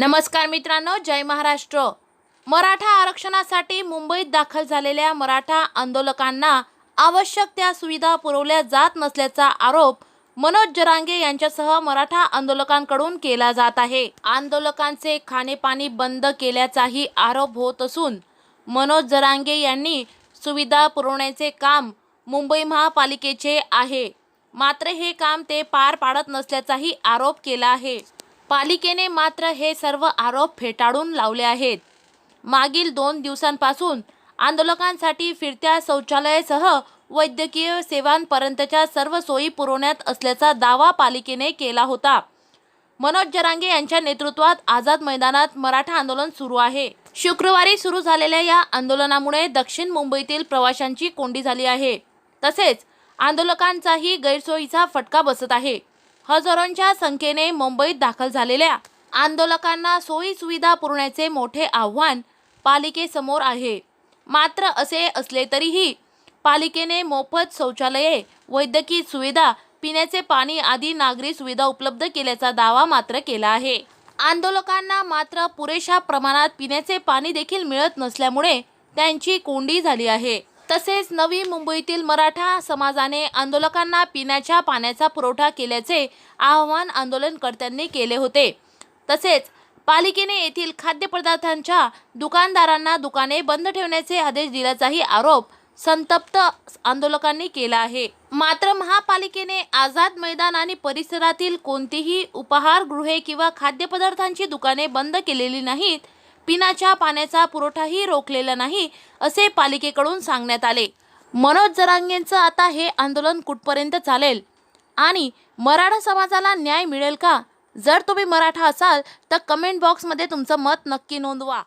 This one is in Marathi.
नमस्कार मित्रांनो जय महाराष्ट्र. मराठा आरक्षणासाठी मुंबईत दाखल झालेल्या मराठा आंदोलकांना आवश्यक त्या सुविधा पुरवल्या जात नसल्याचा आरोप मनोज जरांगे यांच्यासह मराठा आंदोलकांकडून केला जात आहे. आंदोलकांचे खाणेपाणी बंद केल्याचाही आरोप होत असून मनोज जरांगे यांनी सुविधा पुरवण्याचे काम मुंबई महापालिकेचे आहे. मात्र हे काम ते पार पाडत नसल्याचाही आरोप केला आहे. पालिकेने मात्र हे सर्व आरोप फेटाळून लावले आहेत. मागील दोन दिवसांपासून आंदोलकांसाठी फिरत्या शौचालयासह वैद्यकीय सेवांपर्यंतच्या सर्व सोयी पुरवण्यात असल्याचा दावा पालिकेने केला होता. मनोज जरांगे यांच्या नेतृत्वात आझाद मैदानात मराठा आंदोलन सुरू आहे. शुक्रवारी सुरू झालेल्या या आंदोलनामुळे दक्षिण मुंबईतील प्रवाशांची कोंडी झाली आहे. तसेच आंदोलकांचाही गैरसोयीचा फटका बसत आहे. हजारोंच्या संख्येने मुंबईत दाखल झालेल्या आंदोलकांना सोयी सुविधा पुरवण्याचे मोठे आव्हान पालिकेसमोर आहे. मात्र असे असले तरीही पालिकेने मोफत शौचालये वैद्यकीय सुविधा पिण्याचे पाणी आदी नागरी सुविधा उपलब्ध केल्याचा दावा मात्र केला आहे. आंदोलकांना मात्र पुरेशा प्रमाणात पिण्याचे पाणी देखील मिळत नसल्यामुळे त्यांची कोंडी झाली आहे. तसेच नवी मुंबईतील मराठा समाजाने आंदोलकांना पिण्याच्या पाण्याचा पुरवठा केल्याचे आवाहन आंदोलनकर्त्यांनी केले होते. तसेच पालिकेने येथील खाद्यपदार्थांच्या दुकानदारांना दुकाने बंद ठेवण्याचे आदेश दिल्याचाही आरोप संतप्त आंदोलकांनी केला आहे. मात्र महापालिकेने आझाद मैदान आणि परिसरातील कोणतीही उपहारगृहे किंवा खाद्यपदार्थांची दुकाने बंद केलेली नाहीत पिण्याच्या पाण्याचा पुरवठाही रोखलेला नाही असे पालिकेकडून सांगण्यात आले. मनोज जरांगेंचं आता हे आंदोलन कुठपर्यंत चालेल? आणि मराठा समाजाला न्याय मिळेल का? जर तुम्ही मराठा असाल तर कमेंट बॉक्समध्ये तुमचं मत नक्की नोंदवा.